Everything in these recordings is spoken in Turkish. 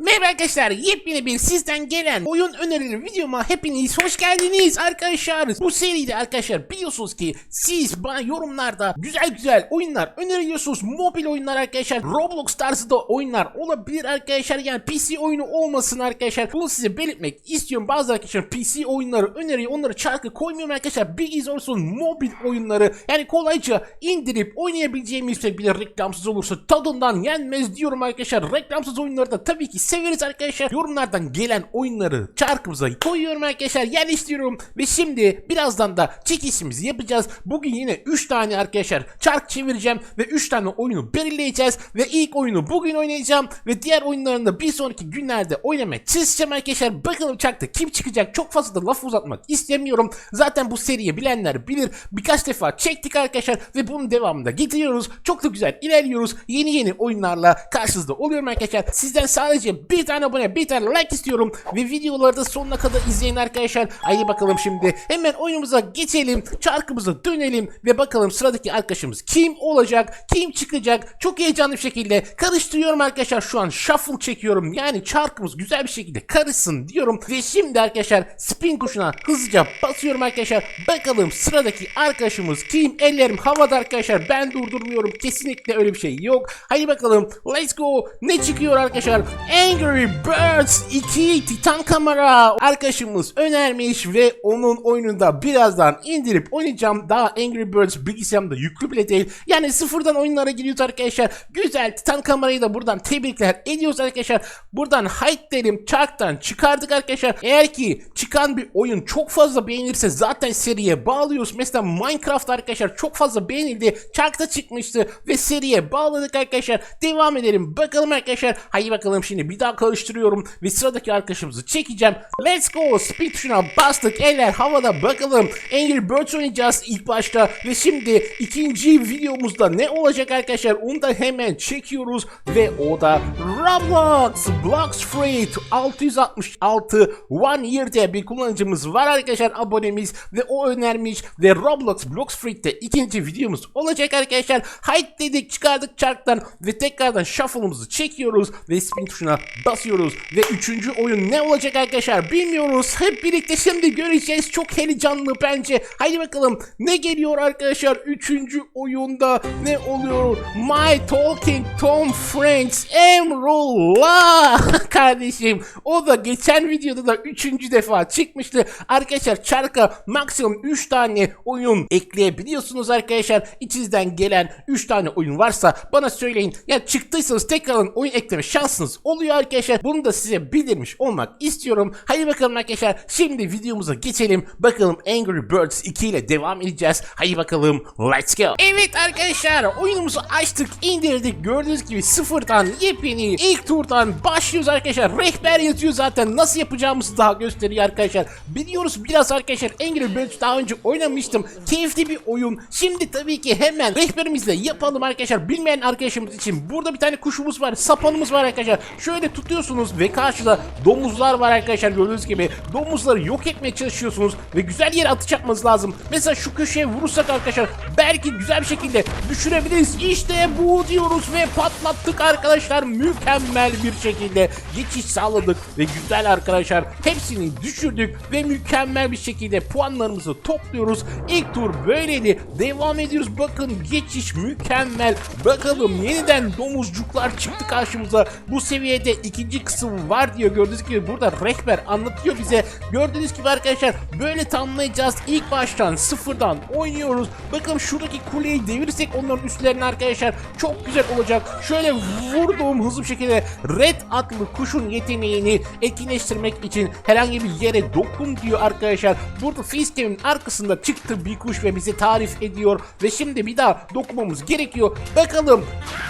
Merhaba arkadaşlar yepyeni bir sizden gelen oyun önerileri videoma hepiniz hoş geldiniz arkadaşlar. Bu seride arkadaşlar biliyorsunuz ki siz bana yorumlarda güzel güzel oyunlar öneriyorsunuz. Mobil oyunlar arkadaşlar Roblox tarzı da oyunlar olabilir arkadaşlar. Yani PC oyunu olmasın arkadaşlar. Bunu size belirtmek istiyorum. Bazı arkadaşlar PC oyunları öneriyor. Onları çarkı koymuyorum arkadaşlar. Bilginiz olsun mobil oyunları yani kolayca indirip oynayabileceğimiz bir reklamsız olursa tadından yenmez diyorum arkadaşlar. Reklamsız oyunları da tabii ki severiz arkadaşlar. Yorumlardan gelen oyunları çarkımıza koyuyorum arkadaşlar. Yerleştiriyorum ve şimdi birazdan da çekişimizi yapacağız. Bugün yine 3 tane arkadaşlar çark çevireceğim ve 3 tane oyunu belirleyeceğiz ve ilk oyunu bugün oynayacağım ve diğer oyunlarını da bir sonraki günlerde oynamaya çalışacağım arkadaşlar. Bakalım çarkta kim çıkacak? Çok fazla da laf uzatmak istemiyorum. Zaten bu seriyi bilenler bilir. Birkaç defa çektik arkadaşlar ve bunun devamında getiriyoruz. Çok da güzel ilerliyoruz. Yeni yeni oyunlarla karşınızda oluyorum arkadaşlar. Sizden sadece bir tane abone, bir tane like istiyorum ve videoları da sonuna kadar izleyin arkadaşlar. Haydi bakalım şimdi hemen oyunumuza geçelim. Çarkımıza dönelim ve bakalım sıradaki arkadaşımız kim olacak? Kim çıkacak? Çok heyecanlı bir şekilde karıştırıyorum arkadaşlar. Şu an shuffle çekiyorum. Yani çarkımız güzel bir şekilde karışsın diyorum. Ve şimdi arkadaşlar spin tuşuna hızlıca basıyorum arkadaşlar. Bakalım sıradaki arkadaşımız kim? Ellerim havada arkadaşlar. Ben durdurmuyorum. Kesinlikle öyle bir şey yok. Haydi bakalım. Let's go. Ne çıkıyor arkadaşlar? Angry Birds 2 Titan kamera arkadaşımız önermiş ve onun oyununda birazdan indirip oynayacağım. Daha Angry Birds bilgisayarımda yüklü bile değil. Yani sıfırdan oyunlara giriyoruz arkadaşlar. Güzel Titan kamerayı da buradan tebrikler ediyoruz arkadaşlar. Buradan hide derim çarktan çıkardık arkadaşlar. Eğer ki çıkan bir oyun çok fazla beğenirse zaten seriye bağlıyoruz. Mesela Minecraft arkadaşlar çok fazla beğenildi. Çarkta çıkmıştı ve seriye bağladık arkadaşlar. Devam edelim. Bakalım arkadaşlar. Haydi bakalım şimdi bir daha karıştırıyorum ve sıradaki arkadaşımızı çekeceğim. Let's go. Speed tuşuna bastık. Eller havada bakalım. Angry Birds oynayacağız ilk başta ve şimdi ikinci videomuzda ne olacak arkadaşlar onu da hemen çekiyoruz ve o da Roblox Blox Street 666 One Year'de bir kullanıcımız var arkadaşlar abonemiz ve o önermiş ve Roblox Blox Street'te ikinci videomuz olacak arkadaşlar. Hide dedik çıkardık çarktan ve tekrardan shuffle'ımızı çekiyoruz ve spin tuşuna basıyoruz ve üçüncü oyun ne olacak arkadaşlar bilmiyoruz. Hep birlikte şimdi göreceğiz. Çok heyecanlı bence. Haydi bakalım ne geliyor arkadaşlar üçüncü oyunda ne oluyor? My Talking Tom Friends Emrullah kardeşim. O da geçen videoda da üçüncü defa çıkmıştı. Arkadaşlar çarka maksimum 3 tane oyun ekleyebiliyorsunuz arkadaşlar. İçinizden gelen 3 tane oyun varsa bana söyleyin. Ya çıktıysanız tekrardan oyun ekleme şansınız oluyor arkadaşlar. Bunu da size bildirmiş olmak istiyorum. Hadi bakalım arkadaşlar. Şimdi videomuza geçelim. Bakalım Angry Birds 2 ile devam edeceğiz. Hadi bakalım. Let's go. Evet arkadaşlar oyunumuzu açtık indirdik. Gördüğünüz gibi sıfırdan yepyeni ilk turdan başlıyoruz arkadaşlar. Rehber yazıyor zaten. Nasıl yapacağımızı daha gösteriyor arkadaşlar. Biliyoruz biraz arkadaşlar Angry Birds daha önce oynamıştım. Keyifli bir oyun. Şimdi tabii ki hemen rehberimizle yapalım arkadaşlar. Bilmeyen arkadaşımız için burada bir tane kuşumuz var. Sapanımız var arkadaşlar. Şöyle tutuyorsunuz ve karşıda domuzlar var arkadaşlar gördüğünüz gibi. Domuzları yok etmeye çalışıyorsunuz ve güzel yere atış yapmanız lazım. Mesela şu köşeye vurursak arkadaşlar belki güzel bir şekilde düşürebiliriz. İşte bu diyoruz ve patlattık arkadaşlar. Mükemmel bir şekilde geçiş sağladık ve güzel arkadaşlar hepsini düşürdük ve mükemmel bir şekilde puanlarımızı topluyoruz. İlk tur böyleydi. Devam ediyoruz. Bakın geçiş mükemmel. Bakalım yeniden domuzcuklar çıktı karşımıza. Bu seviyede ikinci kısım var diyor. Gördüğünüz gibi burada rehber anlatıyor bize. Gördüğünüz gibi arkadaşlar böyle tamamlayacağız. İlk baştan sıfırdan oynuyoruz. Bakalım şuradaki kuleyi devirirsek onların üstlerine arkadaşlar çok güzel olacak. Şöyle vurduğum hızlı bir şekilde red adlı kuşun yeteneğini etkinleştirmek için herhangi bir yere dokun diyor arkadaşlar. Burada facecam'in arkasında çıktı bir kuş ve bize tarif ediyor ve şimdi bir daha dokunmamız gerekiyor. Bakalım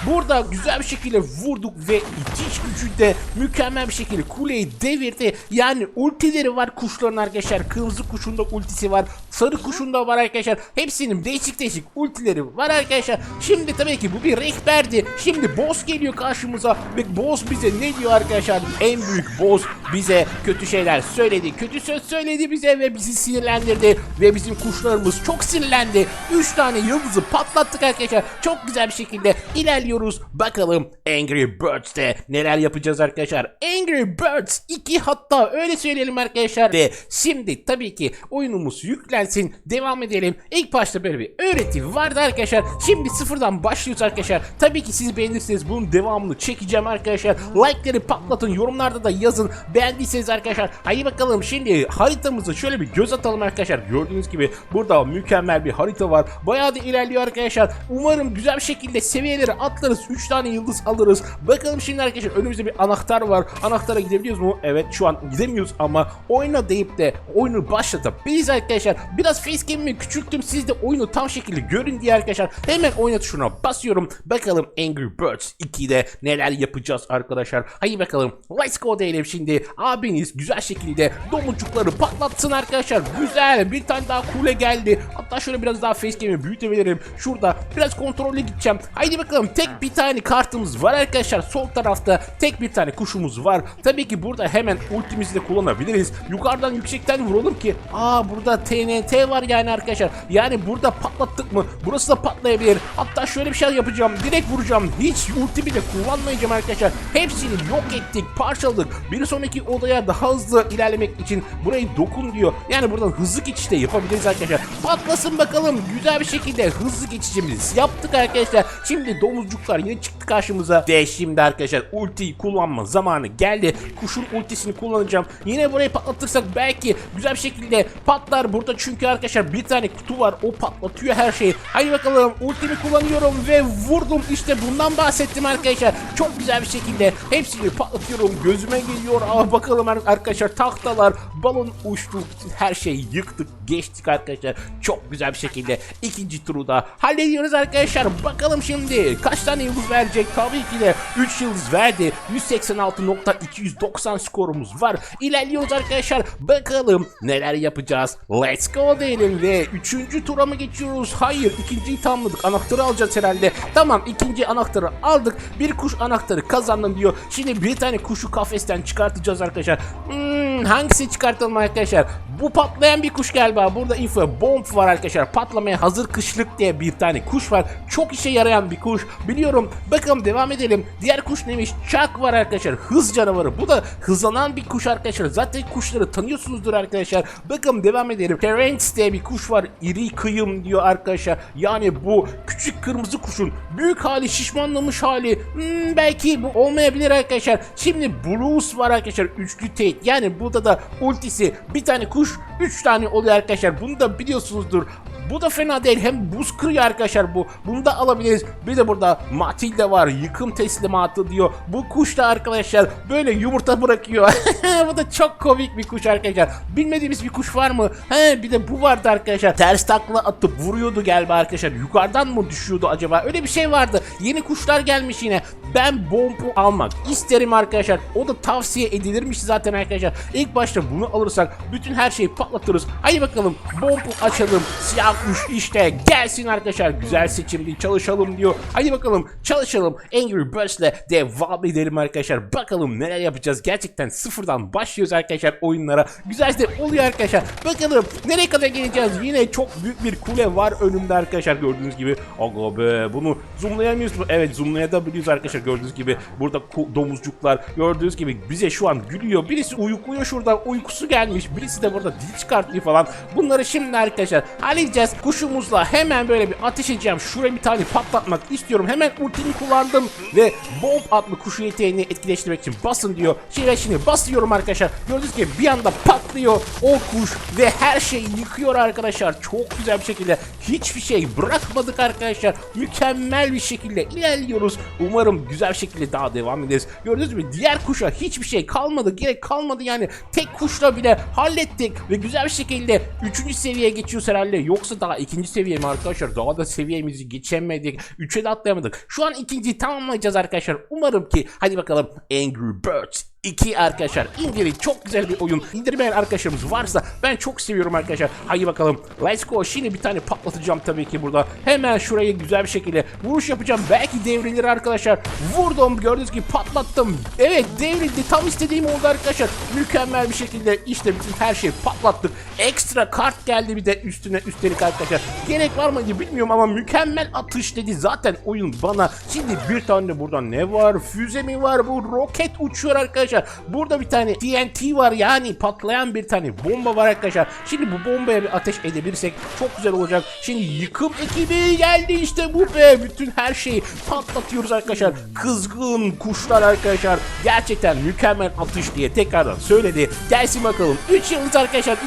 burada güzel bir şekilde vurduk ve itiş gücü de mükemmel bir şekilde kuleyi devirdi. Yani ultileri var kuşların arkadaşlar. Kırmızı kuşun da ultisi var. Sarı kuşun da var arkadaşlar. Hepsinin değişik değişik ultileri var arkadaşlar. Şimdi tabii ki bu bir rehberdi. Şimdi boss geliyor karşımıza ve boss bize ne diyor arkadaşlar? En büyük boss bize kötü şeyler söyledi. Kötü söz söyledi bize ve bizi sinirlendirdi. Ve bizim kuşlarımız çok sinirlendi. 3 tane yıldızı patlattık arkadaşlar. Çok güzel bir şekilde ilerliyoruz. Bakalım Angry Birds'te neler yapacak yapacağız arkadaşlar. Angry Birds 2 hatta öyle söyleyelim arkadaşlar. Ve şimdi tabii ki oyunumuz yüklensin. Devam edelim. İlk başta böyle bir öğreti vardı arkadaşlar. Şimdi sıfırdan başlıyoruz arkadaşlar. Tabii ki siz beğenirseniz bunun devamını çekeceğim arkadaşlar. Like'ları patlatın. Yorumlarda da yazın. Beğendiyseniz arkadaşlar. Haydi bakalım şimdi haritamızı şöyle bir göz atalım arkadaşlar. Gördüğünüz gibi burada mükemmel bir harita var. Bayağı da ilerliyor arkadaşlar. Umarım güzel bir şekilde seviyeleri atlarız. 3 tane yıldız alırız. Bakalım şimdi arkadaşlar önümüzde bir anahtar var. Anahtara gidebiliyoruz mu? Evet şu an gidemiyoruz ama oyna deyip de oyunu başlatabiliriz arkadaşlar. Biraz facecam'imi küçülttüm. Siz de oyunu tam şekilde görün diye arkadaşlar. Hemen oyna tuşuna basıyorum. Bakalım Angry Birds 2'de neler yapacağız arkadaşlar. Haydi bakalım. Let's go diyelim şimdi. Abiniz güzel şekilde domuzcukları patlatsın arkadaşlar. Güzel. Bir tane daha kule geldi. Hatta şöyle biraz daha facecam'i büyütebilirim. Şurada biraz kontrollü gideceğim. Haydi bakalım. Tek bir tane kartımız var arkadaşlar. Sol tarafta tek bir tane kuşumuz var. Tabii ki burada hemen ultimizi de kullanabiliriz. Yukarıdan yüksekten vuralım ki. Aa burada TNT var yani arkadaşlar. Yani burada patlattık mı? Burası da patlayabilir. Hatta şöyle bir şey yapacağım. Direkt vuracağım. Hiç ultimi de kullanmayacağım arkadaşlar. Hepsini yok ettik, parçaladık. Bir sonraki odaya daha hızlı ilerlemek için burayı dokun diyor. Yani buradan hızlı geçiş de yapabiliriz arkadaşlar. Patlasın bakalım. Güzel bir şekilde hızlı geçişimizi yaptık arkadaşlar. Şimdi domuzcuklar yine çıktı karşımıza. Ve şimdi arkadaşlar ultiyi kullanma zamanı geldi. Kuşun ultisini kullanacağım. Yine burayı patlatırsak belki güzel bir şekilde patlar burada çünkü arkadaşlar bir tane kutu var. O patlatıyor her şeyi. Haydi bakalım ultimi kullanıyorum ve vurdum. İşte bundan bahsettim arkadaşlar. Çok güzel bir şekilde hepsini patlatıyorum. Gözüme geliyor. Aa bakalım ar- arkadaşlar tahtalar, balon uçtu. Her şeyi yıktık, geçtik arkadaşlar. Çok güzel bir şekilde ikinci turu da hallediyoruz arkadaşlar. Bakalım şimdi kaç tane yıldız verecek? Tabii ki de 3 yıldız verdi. 186.290 skorumuz var. İlerliyoruz arkadaşlar. Bakalım neler yapacağız. Let's go diyelim ve 3. tura mı geçiyoruz? Hayır, ikinciyi tamamladık. Anahtarı alacağız herhalde. Tamam, ikinci anahtarı aldık. Bir kuş anahtarı kazandım diyor. Şimdi bir tane kuşu kafesten çıkartacağız arkadaşlar. Hmm, hangisi çıkartalım arkadaşlar? Bu patlayan bir kuş galiba. Burada info bomb var arkadaşlar. Patlamaya hazır kışlık diye bir tane kuş var. Çok işe yarayan bir kuş. Biliyorum. Bakalım devam edelim. Diğer kuş neymiş? Çak var arkadaşlar. Hız canavarı. Bu da hızlanan bir kuş arkadaşlar. Zaten kuşları tanıyorsunuzdur arkadaşlar. Bakalım devam edelim. Terence diye bir kuş var. İri kıyım diyor arkadaşlar. Yani bu küçük kırmızı kuşun büyük hali şişmanlamış hali. Hmm, belki bu olmayabilir arkadaşlar. Şimdi Blues var arkadaşlar. Üçlü teyit. Yani burada da ultisi bir tane kuş üç tane oluyor arkadaşlar. Bunu da biliyorsunuzdur. Bu da fena değil. Hem buz kırıyor arkadaşlar bu. Bunu da alabiliriz. Bir de burada Matilda var. Yıkım teslimatı diyor. Bu kuş da arkadaşlar böyle yumurta bırakıyor. bu da çok komik bir kuş arkadaşlar. Bilmediğimiz bir kuş var mı? He bir de bu vardı arkadaşlar. Ters takla atıp vuruyordu galiba arkadaşlar. Yukarıdan mı düşüyordu acaba? Öyle bir şey vardı. Yeni kuşlar gelmiş yine. Ben bombu almak isterim arkadaşlar. O da tavsiye edilirmiş zaten arkadaşlar. İlk başta bunu alırsak bütün her şeyi patlatırız. Haydi bakalım bombu açalım. Siyah kuş işte gelsin arkadaşlar. Güzel seçimli çalışalım diyor. Haydi bakalım çalışalım. Angry Birds'le devam edelim arkadaşlar. Bakalım neler yapacağız. Gerçekten sıfırdan başlıyoruz arkadaşlar oyunlara. Güzel de oluyor arkadaşlar. Bakalım nereye kadar geleceğiz. Yine çok büyük bir kule var önümde arkadaşlar gördüğünüz gibi. Aga be bunu zoomlayamıyoruz mu? Evet zoomlayabiliyoruz arkadaşlar gördüğünüz gibi. Burada domuzcuklar gördüğünüz gibi bize şu an gülüyor. Birisi uyukluyor şurada uykusu gelmiş. Birisi de burada dil çıkartıyor falan. Bunları şimdi arkadaşlar halledeceğiz. Kuşumuzla hemen böyle bir ateş edeceğim. Şuraya bir tane patlatmak istiyorum. Hemen ultimi kullandım ve bomb adlı kuşu yeteneğini etkileştirmek için basın diyor. Şimdi şimdi basıyorum arkadaşlar. Gördüğünüz gibi bir anda patlıyor o kuş ve her şeyi yıkıyor arkadaşlar. Çok güzel bir şekilde hiçbir şey bırakmadık arkadaşlar. Mükemmel bir şekilde ilerliyoruz. Umarım güzel bir şekilde daha devam ederiz. Gördüğünüz gibi diğer kuşa hiçbir şey kalmadı. Gerek kalmadı yani. Tek kuşla bile hallettik ve güzel bir şekilde 3. seviyeye geçiyoruz herhalde. Yoksa daha ikinci seviye mi arkadaşlar? Daha da seviyemizi geçemedik. 3'e de atlayamadık. Şu an ikinciyi tamamlayacağız arkadaşlar. Umarım ki hadi bakalım Angry Birds 2 arkadaşlar. İndirin. Çok güzel bir oyun. İndirmeyen arkadaşlarımız varsa ben çok seviyorum arkadaşlar. Haydi bakalım. Let's go. Şimdi bir tane patlatacağım tabii ki burada. Hemen şuraya güzel bir şekilde vuruş yapacağım. Belki devrilir arkadaşlar. Vurdum. Gördüğünüz gibi patlattım. Evet devrildi. Tam istediğim oldu arkadaşlar. Mükemmel bir şekilde işte bütün her şeyi patlattık ekstra kart geldi bir de üstüne üstelik arkadaşlar. Gerek var mıydı bilmiyorum ama mükemmel atış dedi. Zaten oyun bana şimdi bir tane de buradan ne var? Füze mi var? Bu roket uçuyor arkadaşlar. Burada bir tane TNT var yani patlayan bir tane bomba var arkadaşlar. Şimdi bu bombaya bir ateş edebilirsek çok güzel olacak. Şimdi yıkım ekibi geldi işte bu be! Bütün her şeyi patlatıyoruz arkadaşlar. Kızgın kuşlar arkadaşlar. Gerçekten mükemmel atış diye tekrardan söyledi. Gelsin bakalım. 3 yıldız arkadaşlar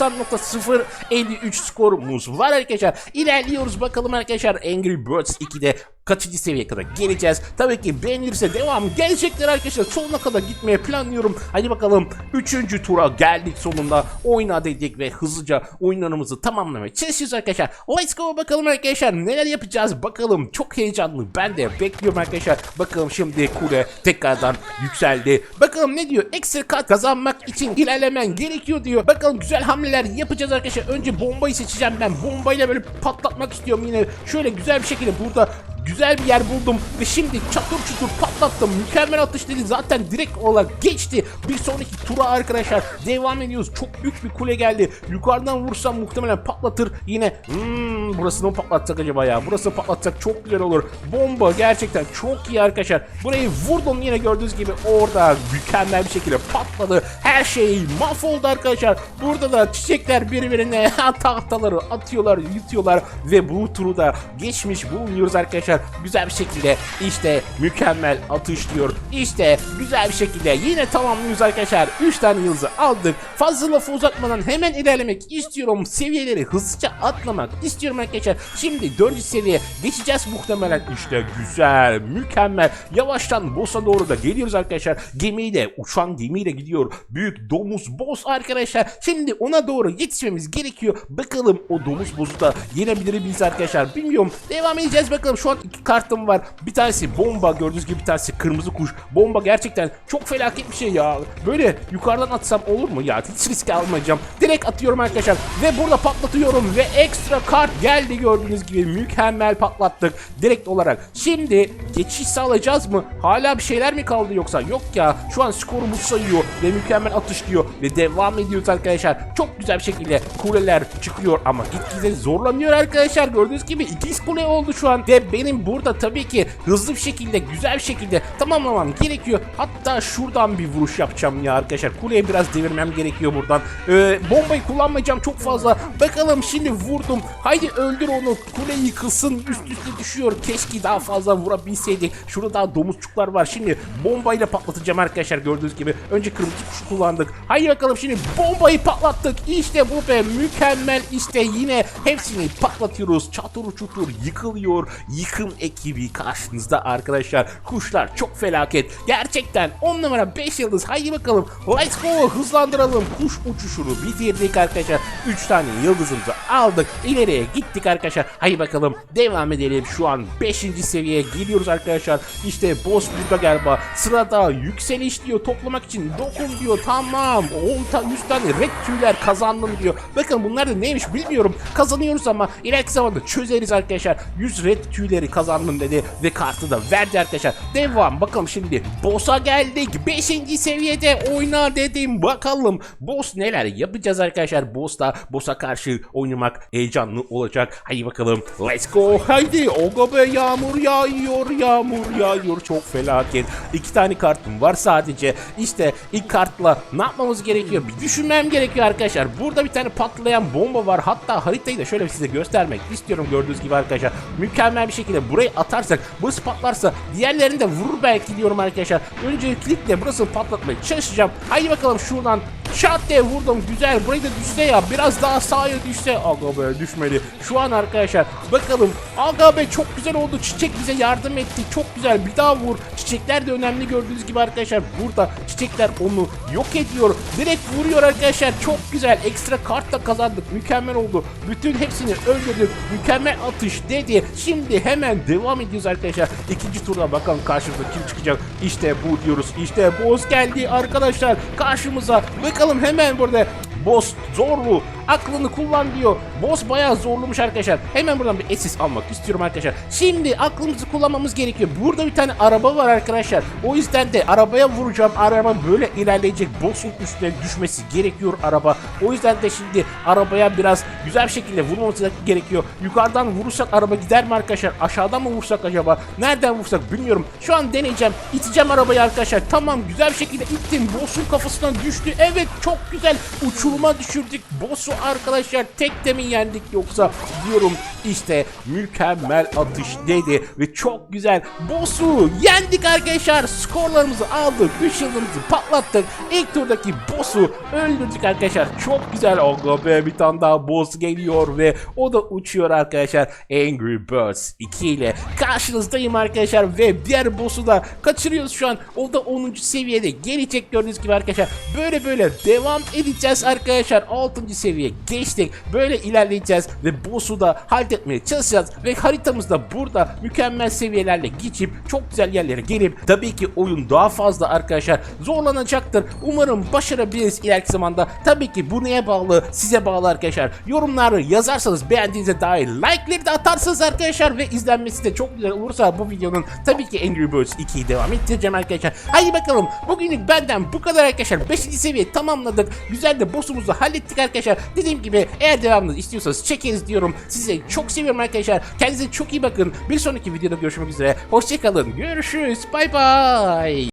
290.053 skorumuz var arkadaşlar. İlerliyoruz bakalım arkadaşlar. Angry Birds 2'de kaçıncı seviyeye kadar geleceğiz. Tabii ki beğenilirse devam gelecekler arkadaşlar. Sonuna kadar gitmeye planlıyorum. Hadi bakalım 3. tura geldik sonunda. Oyna dedik ve hızlıca oyunlarımızı tamamlamaya çalışıyoruz arkadaşlar. Let's go bakalım arkadaşlar. Neler yapacağız bakalım. Çok heyecanlı. Ben de bekliyorum arkadaşlar. Bakalım şimdi kule tekrardan yükseldi. Bakalım ne diyor? Ekstra kat kazanmak için ilerlemen gerekiyor diyor. Bakalım güzel hamleler yapacağız arkadaşlar. Önce bombayı seçeceğim ben. Bombayla böyle patlatmak istiyorum yine. Şöyle güzel bir şekilde burada güzel bir yer buldum ve şimdi çatır çutur patlattım. Mükemmel atış dedi zaten direkt olarak geçti. Bir sonraki tura arkadaşlar devam ediyoruz. Çok büyük bir kule geldi. Yukarıdan vursam muhtemelen patlatır. Yine hmm, burasını mı patlatsak acaba ya? Burasını patlatsak çok güzel olur. Bomba gerçekten çok iyi arkadaşlar. Burayı vurdum yine gördüğünüz gibi orada mükemmel bir şekilde patladı. Her şey mahvoldu arkadaşlar. Burada da çiçekler birbirine tahtaları atıyorlar, yutuyorlar ve bu turu da geçmiş bulunuyoruz arkadaşlar. Güzel bir şekilde işte mükemmel atış diyor. İşte güzel bir şekilde yine tamamlıyoruz arkadaşlar. 3 tane yıldızı aldık. Fazla lafı uzatmadan hemen ilerlemek istiyorum. Seviyeleri hızlıca atlamak istiyorum arkadaşlar. Şimdi 4. seviye geçeceğiz muhtemelen. İşte güzel, mükemmel. Yavaştan boss'a doğru da geliyoruz arkadaşlar. Gemiyle, uçan gemiyle gidiyor. Büyük domuz boss arkadaşlar. Şimdi ona doğru yetişmemiz gerekiyor. Bakalım o domuz boss'u da yenebilir miyiz arkadaşlar? Bilmiyorum. Devam edeceğiz bakalım. Şu an iki kartım var. Bir tanesi bomba gördüğünüz gibi bir tanesi kırmızı kuş. Bomba gerçekten çok felaket bir şey ya. Böyle yukarıdan atsam olur mu ya? Hiç risk almayacağım. Direkt atıyorum arkadaşlar. Ve burada patlatıyorum ve ekstra kart geldi gördüğünüz gibi. Mükemmel patlattık. Direkt olarak. Şimdi geçiş sağlayacağız mı? Hala bir şeyler mi kaldı yoksa? Yok ya. Şu an skorumuz sayıyor ve mükemmel atış diyor. Ve devam ediyoruz arkadaşlar. Çok güzel bir şekilde kuleler çıkıyor ama gitgide zorlanıyor arkadaşlar. Gördüğünüz gibi ikiz kule oldu şu an. Ve benim burada tabii ki hızlı bir şekilde, güzel bir şekilde tamamlamam gerekiyor. Hatta şuradan bir vuruş yapacağım ya arkadaşlar. Kuleye biraz devirmem gerekiyor buradan. Ee, bombayı kullanmayacağım çok fazla. Bakalım şimdi vurdum. Haydi öldür onu. Kule yıkılsın. Üst üste düşüyor. Keşke daha fazla vurabilseydik. Şurada daha domuzcuklar var. Şimdi bombayla patlatacağım arkadaşlar gördüğünüz gibi. Önce kırmızı kuşu kullandık. Haydi bakalım şimdi bombayı patlattık. İşte bu be mükemmel. İşte yine hepsini patlatıyoruz. Çatır çutur yıkılıyor. Yıkım ekibi karşınızda arkadaşlar. Kuşlar çok felaket. Gerçekten 10 numara 5 yıldız. Haydi bakalım. Let's go. Hızlandıralım. Kuş uçuşunu bitirdik arkadaşlar. 3 tane yıldızımızı aldık. İleriye gittik arkadaşlar. Haydi bakalım. Devam edelim. Şu an 5. seviyeye geliyoruz arkadaşlar. İşte boss burada galiba. Sırada yükseliş diyor. Toplamak için dokun diyor. Tamam. 10 tane 100 tane red tüyler kazandım diyor. Bakın bunlar da neymiş bilmiyorum. Kazanıyoruz ama ileriki zamanda çözeriz arkadaşlar. 100 red tüyleri kazandım dedi ve kartı da verdi arkadaşlar. Devam bakalım şimdi. Boss'a geldik. 5. seviyede oyna dedim. Bakalım boss neler yapacağız arkadaşlar. Boss'ta boss'a karşı oynamak heyecanlı olacak. Haydi bakalım. Let's go. Haydi. Oga be yağmur yağıyor. Yağmur yağıyor. Çok felaket. İki tane kartım var sadece. İşte ilk kartla ne yapmamız gerekiyor? Bir düşünmem gerekiyor arkadaşlar. Burada bir tane patlayan bomba var. Hatta haritayı da şöyle size göstermek istiyorum gördüğünüz gibi arkadaşlar. Mükemmel bir şekilde burayı atarsak, burası patlarsa diğerlerini de vurur belki diyorum arkadaşlar. Öncelikle burasını patlatmaya çalışacağım. Haydi bakalım şuradan Şat diye vurdum. Güzel. Burayı da düşse ya. Biraz daha sağa düşse. Aga be düşmedi. Şu an arkadaşlar bakalım. Aga be çok güzel oldu. Çiçek bize yardım etti. Çok güzel. Bir daha vur. Çiçekler de önemli gördüğünüz gibi arkadaşlar. Burada çiçekler onu yok ediyor. Direkt vuruyor arkadaşlar. Çok güzel. Ekstra kart da kazandık. Mükemmel oldu. Bütün hepsini öldürdük. Mükemmel atış dedi. Şimdi hemen devam ediyoruz arkadaşlar. İkinci turda bakalım karşımıza kim çıkacak. İşte bu diyoruz. İşte boss geldi arkadaşlar. Karşımıza. Bakalım hemen burada Boss zorlu. Aklını kullan diyor. Boss bayağı zorlamış arkadaşlar. Hemen buradan bir esis almak istiyorum arkadaşlar. Şimdi aklımızı kullanmamız gerekiyor. Burada bir tane araba var arkadaşlar. O yüzden de arabaya vuracağım. Araba böyle ilerleyecek. Boss'un üstüne düşmesi gerekiyor araba. O yüzden de şimdi arabaya biraz güzel bir şekilde vurmamız gerekiyor. Yukarıdan vurursak araba gider mi arkadaşlar? Aşağıdan mı vursak acaba? Nereden vursak bilmiyorum. Şu an deneyeceğim. İteceğim arabayı arkadaşlar. Tamam güzel bir şekilde ittim. Boss'un kafasından düştü. Evet çok güzel. Uçuruma düşürdük. Boss'u arkadaşlar tek de mi yendik. Yoksa diyorum işte mükemmel atış dedi ve çok güzel boss'u yendik arkadaşlar. Skorlarımızı aldık 3 yıldızımızı patlattık. İlk turdaki boss'u öldürdük arkadaşlar. Çok güzel oldu be bir tane daha boss geliyor ve o da uçuyor arkadaşlar. Angry Birds 2 ile karşınızdayım arkadaşlar ve diğer boss'u da kaçırıyoruz şu an. O da 10. seviyede gelecek gördüğünüz gibi arkadaşlar. Böyle böyle devam edeceğiz arkadaşlar 6. seviye geçtik. Böyle ilerleyeceğiz ve boss'u da halletmeye çalışacağız. Ve haritamızda burada mükemmel seviyelerle geçip çok güzel yerlere gelip tabii ki oyun daha fazla arkadaşlar zorlanacaktır. Umarım başarabiliriz ileriki zamanda. Tabii ki bu neye bağlı? Size bağlı arkadaşlar. Yorumları yazarsanız beğendiğinize dair like'leri de atarsanız arkadaşlar ve izlenmesi de çok güzel olursa bu videonun tabii ki Angry Birds 2'yi devam ettireceğim arkadaşlar. Hadi bakalım. Bugünlük benden bu kadar arkadaşlar. 5. seviye tamamladık. Güzel de boss'umuzu hallettik arkadaşlar. Dediğim gibi eğer devamını istiyorsanız çekeriz diyorum. Sizi çok seviyorum arkadaşlar. Kendinize çok iyi bakın. Bir sonraki videoda görüşmek üzere. Hoşçakalın görüşürüz. Bay bay